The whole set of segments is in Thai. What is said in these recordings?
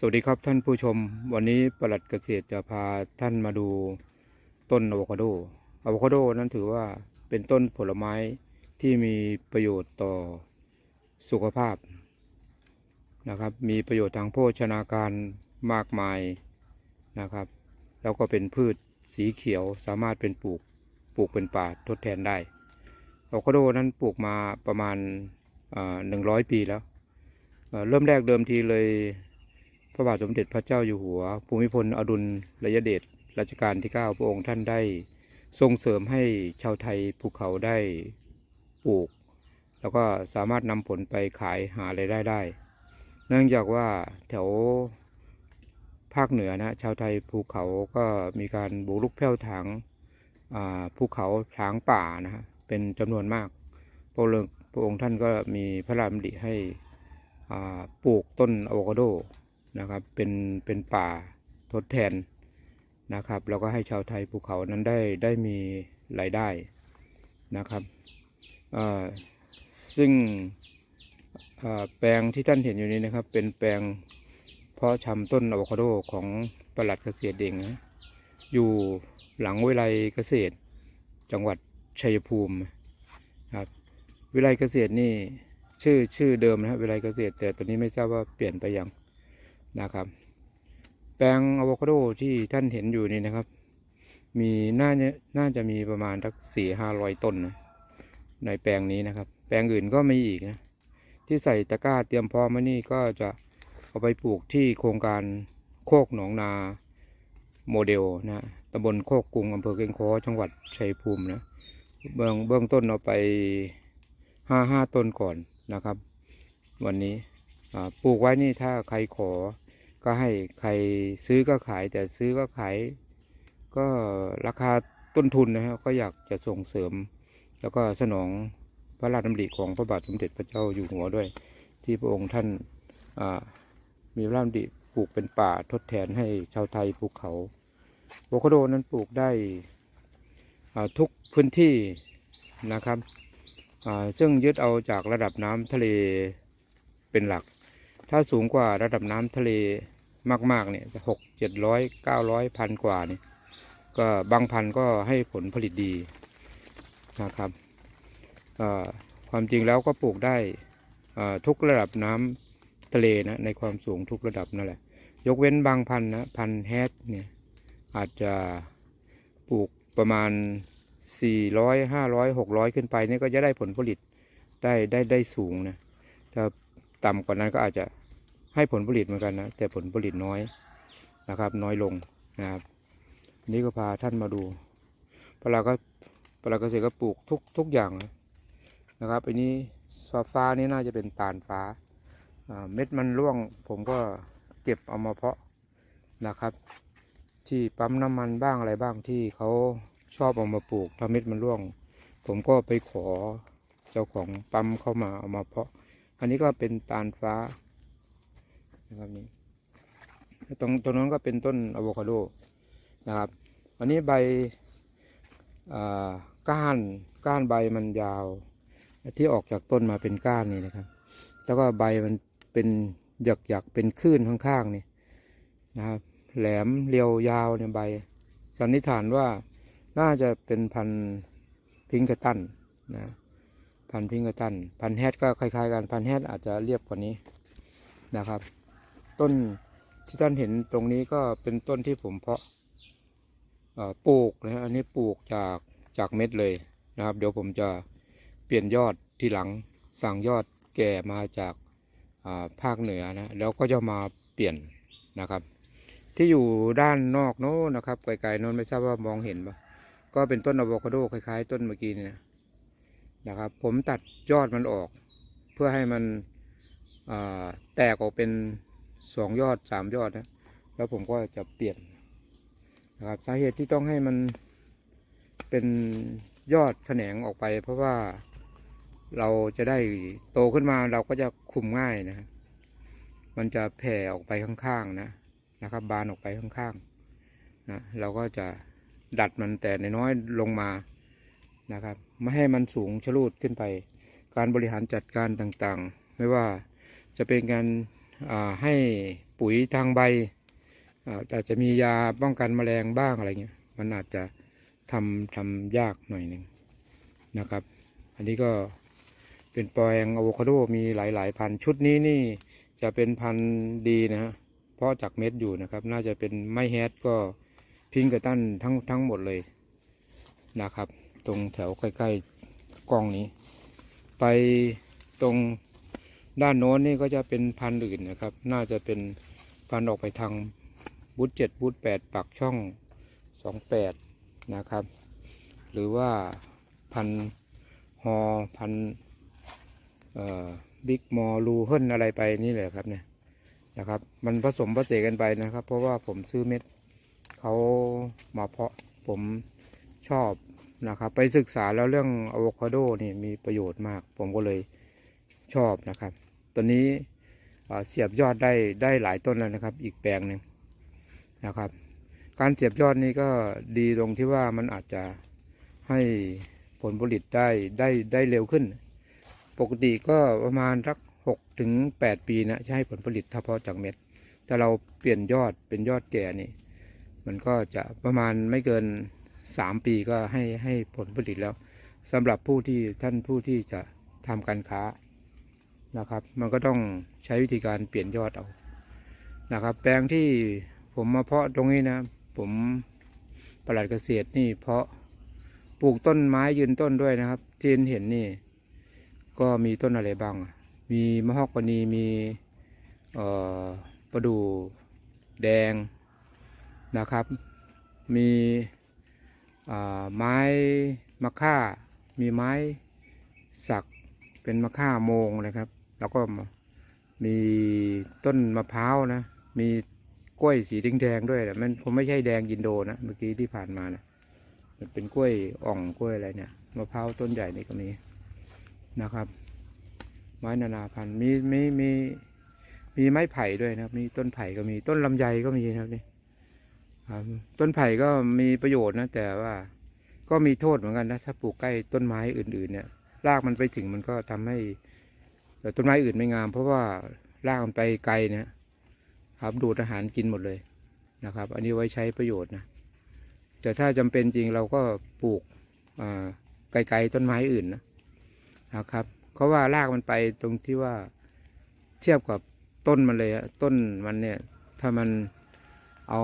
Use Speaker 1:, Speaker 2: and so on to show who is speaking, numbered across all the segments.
Speaker 1: สวัสดีครับท่านผู้ชม วันนี้ปลัดเกษตรจะพาท่านมาดูต้นอะโวคาโดอะโวคาโดนั้นถือว่าเป็นต้นผลไม้ที่มีประโยชน์ต่อสุขภาพนะครับ มีประโยชน์ทางโภชนาการมากมายนะครับ แล้วก็เป็นพืชสีเขียวสามารถเป็นปลูกปลูกเป็นป่าทดแทนได้อะโวคาโดนั้นปลูกมาประมาณหนึ่งร้อยปีแล้วเอ่อเริ่มแรกเดิมทีเลย พระบาทสมเด็จพระเจ้าอยู่หัว ภูมิพลอดุลยเดชรัชกาลที่ 9 พระองค์ท่านได้ส่งเสริมให้ชาวไทยภูเขาได้ปลูก แล้วก็สามารถนำผลไปขายหารายได้ได้ เนื่องจากว่าแถวภาคเหนือนะชาวไทยภูเขาก็มีการบุกรุกแผ่วถางภูเขาถางป่านะฮะเป็นจำนวนมากพระองค์พระองค์ท่านก็มีพระราชดำริให้ปลูกต้นอะโวคาโด นะครับ เป็นเป็นป่าทดแทนนะครับ แล้วก็ให้ชาวไทยภูเขานั้นได้ได้มีรายได้นะครับซึ่งแปลงที่ท่านเห็นอยู่นี้นะครับ เป็นแปลงเพาะชำต้นอะโวคาโดของปลัดเกษตรเองนะอยู่หลังวิไลเกษตร จังหวัดชัยภูมิครับวิไลเกษตรนี่ชื่อชื่อเดิมนะครับวิไลเกษตร แต่ตอนนี้ไม่ทราบว่าเปลี่ยนไปยัง นะครับ แปลงอะโวคาโดที่ท่านเห็นอยู่นี่นะครับ มีน่าจะน่าจะมีประมาณสักสี่ห้าร้อยต้นนะในแปลงนี้นะครับ แปลงอื่นก็ไมีอีกนะที่ใส่ตะกร้าเตรียมพร้อมไว้นี่ก็จะเอาไปปลูกที่โครงการโคกหนองนาโมเดลนะตำบลโคกกรุงอำเภอเกียงคอจังหวัดชัยภูมินะเบื้องเบื้องต้นเอาไปห้าห้าต้นก่อนนะครับ วันนี้ปลูกไว้นี่ถ้าใครขอ ก็ให้ใครซื้อก็ขาย แต่ซื้อก็ขาย ก็ราคาต้นทุนนะครับก็อยากจะส่งเสริม แล้วก็สนองพระราชดำริของพระบาทสมเด็จพระเจ้าอยู่หัวด้วย ที่พระองค์ท่านมีพระราชดำริปลูกเป็นป่าทดแทนให้ชาวไทยภูเขาโวคาโดนั้นปลูกได้ทุกพื้นที่นะครับซึ่งยึดเอาจากระดับน้ำทะเลเป็นหลัก ถ้าสูงกว่าระดับน้ำทะเล มากๆเนี่ยหกเจ็ดร้อยเก้าร้อยพันกว่านี่ก็บางพันก็ให้ผลผลิตดีนะครับความจริงแล้วก็ปลูกได้ทุกระดับน้ำทะเลนะในความสูงทุกระดับนั่นแหละ ยกเว้นบางพันนะพันแฮดเนี่ยอาจจะปลูกประมาณ 400 500 600 ขึ้นไปนี่ก็จะได้ผลผลิตได้ได้ได้สูงนะถ้าต่ำกว่านั้นก็อาจจะ ให้ผลผลิตเหมือนกันนะแต่ผลผลิตน้อยนะครับ น้อยลงนะครับอันนี้ก็พาท่านมาดูปลาก็ปลาเกษตรก็ปลูกทุกทุกอย่างนะครับอันนี้ฟ้าฟ้านี่น่าจะเป็นตาลฟ้าเม็ดมันร่วง ผมก็เก็บเอามาเพาะนะครับ ที่ปั๊มน้ำมันบ้างอะไรบ้างที่เขาชอบเอามาปลูกถ้าเม็ดมันร่วง ผมก็ไปขอเจ้าของปั๊มเข้ามาเอามาเพาะ อันนี้ก็เป็นตาลฟ้า นะครับนี่ตรงตรงนั้นก็เป็นต้นอะโวคาโดนะครับ อันนี้ใบก้านก้านใบมันยาว ที่ออกจากต้นมาเป็นก้านนี่นะครับ แล้วก็ใบมันเป็นหยักหยักๆเป็นคลื่นข้างๆนี่นะครับ แหลมเรียวยาวเนี่ยใบ สันนิษฐานว่าน่าจะเป็นพันธุ์พิงกระตันนะพันธุ์พิงกร์ตัน พันธุ์แฮดก็คล้ายๆกันพันธุ์แฮดอาจจะเรียบกว่านี้นะครับ ต้นที่ท่านเห็นตรงนี้ก็เป็นต้นที่ผมเพาะปลูกนะฮะอันนี้ปลูกจากจากเม็ดเลยนะครับ เดี๋ยวผมจะเปลี่ยนยอดที่หลังสั่งยอดแก่มาจากาภาคเหนือนะแล้วก็จะมาเปลี่ยนนะครับ ที่อยู่ด้านนอกโน้นนะครับไกลๆโน้นไม่ทราบว่ามองเห็นปะก็เป็นต้นอะโวคาโดคล้ายๆ ต้นเมื่อกี้นี่นะนะครับ ผมตัดยอดมันออก เพื่อให้มันแตกออกเป็น สองยอดสามยอดนะแล้วผมก็จะเปลี่ยนนะครับสาเหตุที่ต้องให้มันเป็นยอดแขนงออกไป เพราะว่าเราจะได้โตขึ้นมาเราก็จะคุมง่ายนะ มันจะแผ่ออกไปข้างๆนะนะครับ บานออกไปข้างๆนะเราก็จะดัดมันแต่น้อยๆลงมานะครับ ไม่ให้มันสูงชะลูดขึ้นไป การบริหารจัดการต่างๆ ไม่ว่าจะเป็นการ ให้ปุ๋ยทางใบอาจจะมียาป้องกันแมลงบ้างอะไรเงี้ย มันอาจจะทำทำยากหน่อยหนึ่งนะครับ อันนี้ก็เป็นแปลงอะโวคาโดมีหลายๆ พันชุดนี้นี่จะเป็นพันดีนะฮะเพราะจากเม็ดอยู่นะครับ น่าจะเป็นไม่แฮดก็พิงกระตั้นทั้งทั้งหมดเลยนะครับ ตรงแถวใกล้ๆกล้องนี้ ไปตรง ด้านโน้นนี่ก็จะเป็นพันธุ์อื่นนะครับ น่าจะเป็นพันธุ์ออกไปทางบุตเจ็ดบุตแปดปักช่องสองแปดนะครับ หรือว่าพันธุ์ฮอพันธุ์บิ๊กมอลูเฮิลอะไรไปนี่แหละครับเนี่ยนะครับ มันผสมผสานกันไปนะครับ เพราะว่าผมซื้อเม็ดเขามาเพาะผมชอบนะครับ ไปศึกษาแล้วเรื่องอะโวคาโดนี่มีประโยชน์มาก ผมก็เลยชอบนะครับ ตอนนี้เสียบยอดได้ได้หลายต้นแล้วนะครับ อีกแปลงหนึ่งนะครับ การเสียบยอดนี่ก็ดีตรงที่ว่ามันอาจจะให้ผลผลิตได้ได้ได้เร็วขึ้น ปกติก็ประมาณสักหกถึงแปดปีนะจะให้ผลผลิตถ้าพาะจากเม็ดถ้าเราเปลี่ยนยอดเป็นยอดแก่นี่ มันก็จะประมาณไม่เกินสามปีก็ให้ให้ผลผลิตแล้วสำหรับผู้ที่ท่านผู้ที่จะทำการค้า นะครับ มันก็ต้องใช้วิธีการเปลี่ยนยอดเอานะครับ แปลงที่ผมมาเพาะตรงนี้นะ ผมประหลัดเกษตรนี่เพาะปลูกต้นไม้ยืนต้นด้วยนะครับ ที่เห็นนี่ ก็มีต้นอะไรบ้าง มีมะฮอกกานีมีประดู่แดงนะครับ มีไม้มะค่า มีไม้สักเป็นมะค่าโมงนะครับ แล้วก็มีต้นมะพร้าวนะ มีกล้วยสีแดงๆด้วยแต่มันคงไม่ใช่แดงยินโดนะเมื่อกี้ที่ผ่านมานะมันเป็นกล้วยอ่องกล้วยอะไรเนี่ยมะพร้าวต้นใหญ่นี่ก็มีนะครับ ไม้นานาพันธุ์มีมีมีมีไม้ไผ่ด้วยนะครับ มีต้นไผ่ก็มีต้นลำไยก็มีนะครับนี่ครับต้นไผ่ก็มีประโยชน์นะ แต่ว่าก็มีโทษเหมือนกันนะ ถ้าปลูกใกล้ต้นไม้อื่น ๆ เนี่ย รากมันไปถึงมันก็ทำให้ เอ่ต้นไม้อื่นไม่งาม เพราะว่ารากมันไปไกลเนี่ยครับดูดอาหารกินหมดเลยนะครับ อันนี้ไว้ใช้ประโยชน์นะแต่ถ้าจำเป็นจริงเราก็ปลูกอ่าไกลๆต้นไม้อื่นนะนะครับเพราะว่ารากมันไปตรงที่ว่าเทียบกับต้นมันเลยอะต้นมันเนี่ย ถ้ามันเอา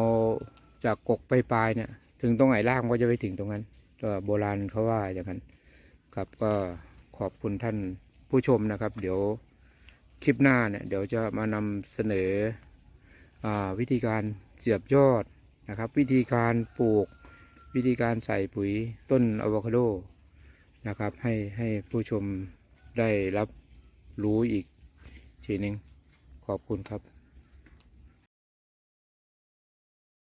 Speaker 1: จากกกไปปลายเนี่ย ถึงตรงไหนรากมันก็จะไปถึงตรงนั้นก็โบราณเขาว่าอย่างนั้นครับก็ขอบคุณท่าน ผู้ชมนะครับ เดี๋ยวคลิปหน้าเนี่ย เดี๋ยวจะมานำเสนออวิธีการเสียบยอดนะครับ วิธีการปลูก วิธีการใส่ปุ๋ยต้นอะโวคาโดนะครับ ให้ให้ผู้ชมได้รับรู้อีกทีหนึ่งขอบคุณครับ